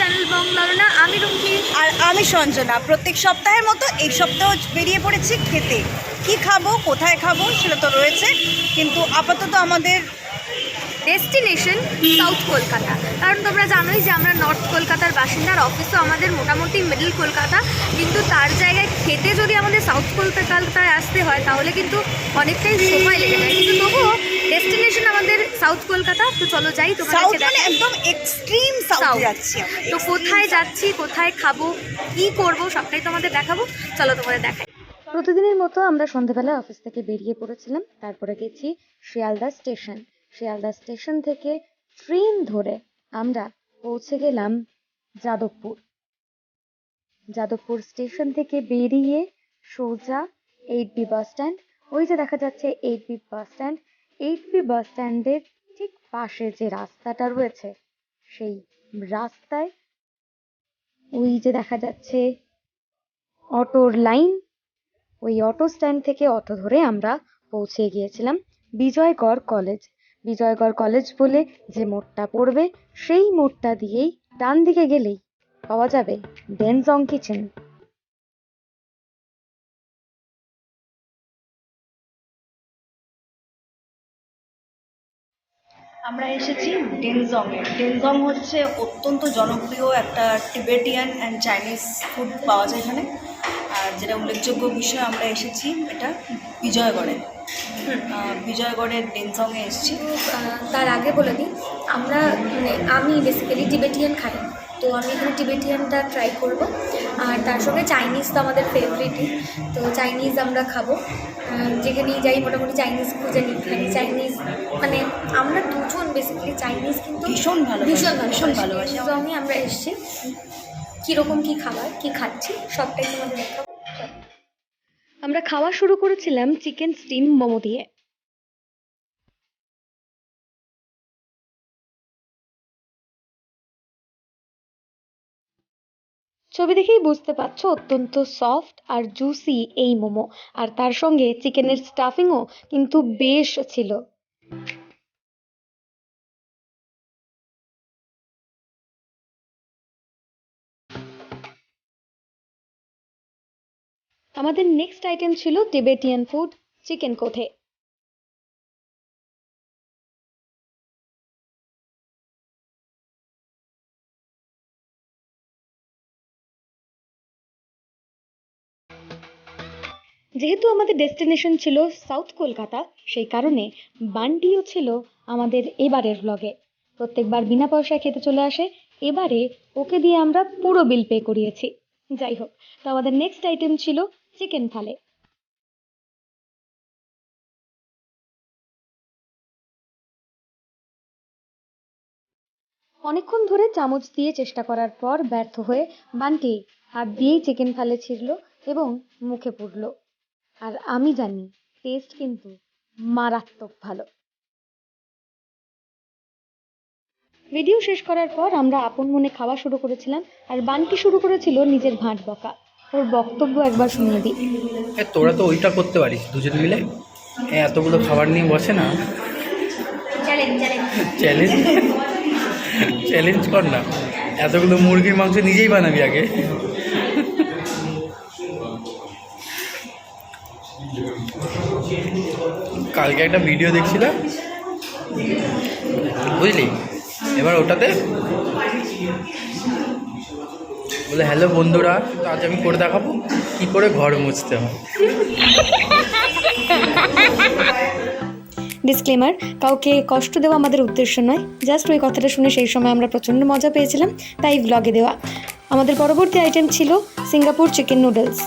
আমি রুমকি। আর আমি সঞ্জনা। প্রত্যেক সপ্তাহের মতো এই সপ্তাহ বেরিয়ে পড়েছি খেতে। কি খাব কোথায় খাব সেটা তো রয়েছে। কিন্তু আপাতত আমাদের ডেস্টিনেশন সাউথ কলকাতা। কারণ তোমরা জানোই যে আমরা নর্থ কলকাতার বাসিন্দার অফিসও আমাদের মোটামুটি মিডল কলকাতা। কিন্তু তার জায়গায় খেতে যদি আমাদের সাউথ কলকাতায় আসতে হয় তাহলে কিন্তু অনেকটাই সময় লেগে যায়। কিন্তু তবুও ডেস্টিনেশন সাউথ কলকাতা তো চলো যাই তোমাদেরকে মানে দেখাই। একদম এক্সট্রিম সাউথ যাচ্ছি তো কোথায় যাচ্ছি কোথায় খাব কি করব সবটাই তোমাদের দেখাবো। চলো তোমাদের দেখাই। প্রতিদিনের মতো আমরা সন্ধেবেলায় অফিস থেকে বেরিয়ে পড়েছিলাম তারপরে গেছি শিয়ালদা স্টেশন। শিয়ালদা স্টেশন থেকে ট্রেন ধরে আমরা পৌঁছে গেলাম যাদবপুর। যাদবপুর স্টেশন থেকে বেরিয়ে সোজা এইট বি বাস স্ট্যান্ড ওই যে দেখা যাচ্ছে eight B bus stand eight B bus স্ট্যান্ডের ঠিক পাশে যে রাস্তাটা রয়েছে, সেই রাস্তায় ওই যে দেখা যাচ্ছে অটোর লাইন, ওই অটো স্ট্যান্ড থেকে অটো ধরে আমরা পৌঁছে গিয়েছিলাম বিজয়গড় কলেজ। বিজয়গড় কলেজ বলে যে মোড়টা পড়বে, সেই মোড়টা দিয়েই ডান দিকে গেলেই পাওয়া যাবে ডেনজং কিচেন। আমরা এসেছি ডেনজংয়ে ডেনজং হচ্ছে অত্যন্ত জনপ্রিয় একটা টিবেটিয়ান অ্যান্ড চাইনিজ ফুড পাওয়া যায় এখানে। আর যেটা উল্লেখযোগ্য বিষয় আমরা এসেছি এটা বিজয়গড়ে। বিজয়গড়ের বিজয়গড়ের ডেনজংয়ে এসেছি। তার আগে বলে দিই আমরা মানে আমি বেসিক্যালি টিবেটিয়ান খাই। তো আমি এখানে টিবেটিয়ানটা ট্রাই করব। আর তার সঙ্গে চাইনিজ তো আমাদের ফেভারিটই তো চাইনিজ আমরা খাব। যেখানেই যাই মোটামুটি চাইনিজ খুঁজে নিই। খাই চাইনিজ মানে আমরা দুজন বেসিক্যালি চাইনিজ কিন্তু ভীষণ ভালো ভীষণ ভীষণ ভালোবাসি ভালোবাসি। তো আমি আমরা এসেছি। কীরকম কী খাবার কী খাচ্ছি সবটাই তোমাদের দেখাবো। আমরা খাওয়া শুরু করেছিলাম চিকেন স্টিম মোমো দিয়ে। ছবি দেখেই বুঝতে পারছ, অত্যন্ত সফট আর জুসি এই মোমো। আর তার সঙ্গে চিকেনের স্টাফিংও কিন্তু বেশ ছিল। আমাদের নেক্সট আইটেম ছিল টিবেটিয়ান ফুড চিকেন কোথে যেহেতু আমাদের ডেস্টিনেশন ছিল সাউথ কলকাতা, সেই কারণে বান্টিও ছিল আমাদের এবারের ব্লগে প্রত্যেকবার বিনা পয়সায় খেতে চলে আসে, এবারে ওকে দিয়ে আমরা পুরো বিল পে করিয়েছি। যাই হোক, তো আমাদের নেক্সট আইটেম ছিল চিকেন থালে অনেকক্ষণ ধরে চামচ দিয়ে চেষ্টা করার পর ব্যর্থ হয়ে বান্টি হাত দিয়েই চিকেন থালে ছিঁড়ল এবং মুখে পুড়ল। আর আমি জানি টেস্ট কিন্তু মারাত্মক ভালো। ভিডিও শেষ করার পর আমরা আপন মনে খাওয়া শুরু করেছিলাম আর বান্টি শুরু করেছিল নিজের ভাঁট বকা। ওর বক্তব্য একবার শুনিয়ে দিই। এ তোরা তো ওইটা করতে পারিস দুজন মিলে? এতগুলো খাবার নিয়ে বসে না? চ্যালেঞ্জ চ্যালেঞ্জ চ্যালেঞ্জ চ্যালেঞ্জ কর না। এতগুলো মুরগির মাংস নিজেই বানাবি আগে। কালকে একটা ভিডিও দেখছিলাম। বুঝলি? এবার ওটাতে বলে, হ্যালো বন্ধুরা আজ আমি করে দেখাবো কি করে ঘর মুছতে হয়। ডিসক্লেমার কাউকে কষ্ট দেওয়া আমাদের উদ্দেশ্য নয়। জাস্ট ওই কথাটা শুনে সেই সময় আমরা প্রচণ্ড মজা পেয়েছিলাম, তাই ব্লগে দেওয়া। আমাদের পরবর্তী আইটেম ছিল সিঙ্গাপুর চিকেন নুডলস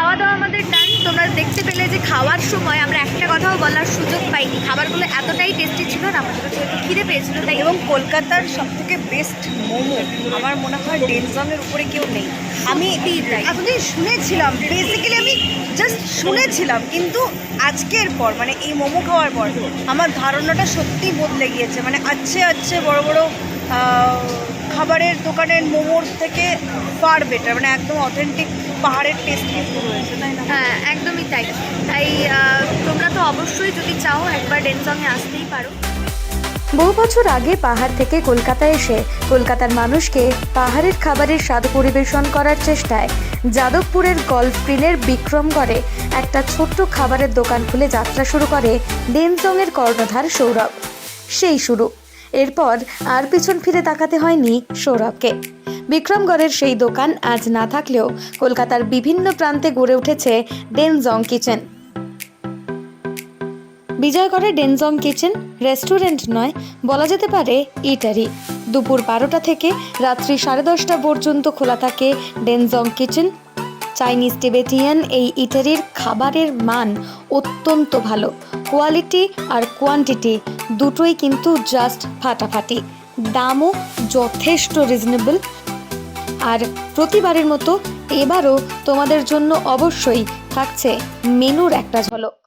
খাওয়া দাওয়া আমাদের ডান তোমরা দেখতে পেলে যে খাওয়ার সময় আমরা একটা কথাও বলার সুযোগ পাইনি। খাবারগুলো এতটাই টেস্টি ছিল না আমাদের যেহেতু খিদে পেয়েছিল তাই এবং কলকাতার সব থেকে বেস্ট মোমো আমার মনে হয় ডেনজংয়ের উপরে কেউ নেই। আমি। এতদিন শুনেছিলাম বেসিক্যালি আমি জাস্ট শুনেছিলাম কিন্তু আজকের পর মানে এই মোমো খাওয়ার পর আমার ধারণাটা সত্যি বদলে গিয়েছে। মানে আচ্ছে আচ্ছে বড় বড় খাবারের দোকানের মোমোর থেকে ফার বেটার মানে একদম অথেন্টিক পাহাড়ের টেস্ট কিন্তু রয়েছে তাই না? হ্যাঁ একদমই তাই। তাই তোমরা তো অবশ্যই যদি চাও একবার ডেনজংয়ে আসতেই পারো। বহু বছর আগে পাহাড় থেকে কলকাতায় এসে কলকাতার মানুষকে পাহাড়ের খাবারের স্বাদ পরিবেশন করার চেষ্টায় যাদবপুরের গল্ফ গ্রিনের বিক্রমগড়ে একটা ছোট্ট খাবারের দোকান খুলে যাত্রা শুরু করে ডেনজংয়ের কর্ণধার সৌরভ। সেই শুরু। এরপর আর পিছন ফিরে তাকাতে হয়নি সৌরভকে। বিক্রমগড়ের সেই দোকান আজ না থাকলেও কলকাতার বিভিন্ন প্রান্তে গড়ে উঠেছে ডেনজং কিচেন। বিজয়গড়ে ডেনজং কিচেন রেস্টুরেন্ট নয়, বলা যেতে পারে ইটারি। দুপুর বারোটা থেকে রাত্রি সাড়ে দশটা পর্যন্ত খোলা থাকে ডেনজং কিচেন। চাইনিজ টিবেটিয়ান এই ইটারির খাবারের মান অত্যন্ত ভালো। কোয়ালিটি আর কোয়ান্টিটি দুটোই কিন্তু জাস্ট ফাটাফাটি। দামও যথেষ্ট রিজনেবল। আর প্রতিবারের মতো এবারও তোমাদের জন্য অবশ্যই থাকছে মেনুর একটা ঝলক।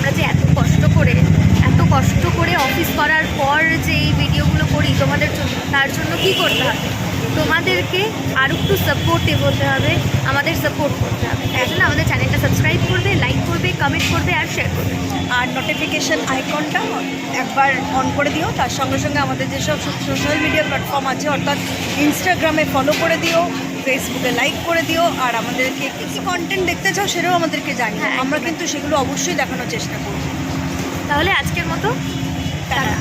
আমরা যে এত কষ্ট করে, এত কষ্ট করে অফিস করার পর যে এই ভিডিওগুলো করি তোমাদের জন্য, তার জন্য কি করতে হবে? তোমাদেরকে আরও একটু সাপোর্টিভ হতে হবে, আমাদের সাপোর্ট করতে হবে। তাই জন্য আমাদের চ্যানেলটা সাবস্ক্রাইব করবে লাইক করবে কমেন্ট করবে আর শেয়ার করবে। আর নোটিফিকেশন আইকনটা একবার অন করে দিও, তার সঙ্গে সঙ্গে আমাদের যেসব সোশ্যাল মিডিয়া প্ল্যাটফর্ম আছে, অর্থাৎ ইনস্টাগ্রামে ফলো করে দিও ফেসবুকে লাইক করে দিও আর আমাদেরকে কী কী কন্টেন্ট দেখতে চাও সেটাও আমাদেরকে জানি হ্যাঁ, আমরা কিন্তু সেগুলো অবশ্যই দেখানোর চেষ্টা করছি তাহলে আজকের মতো তারা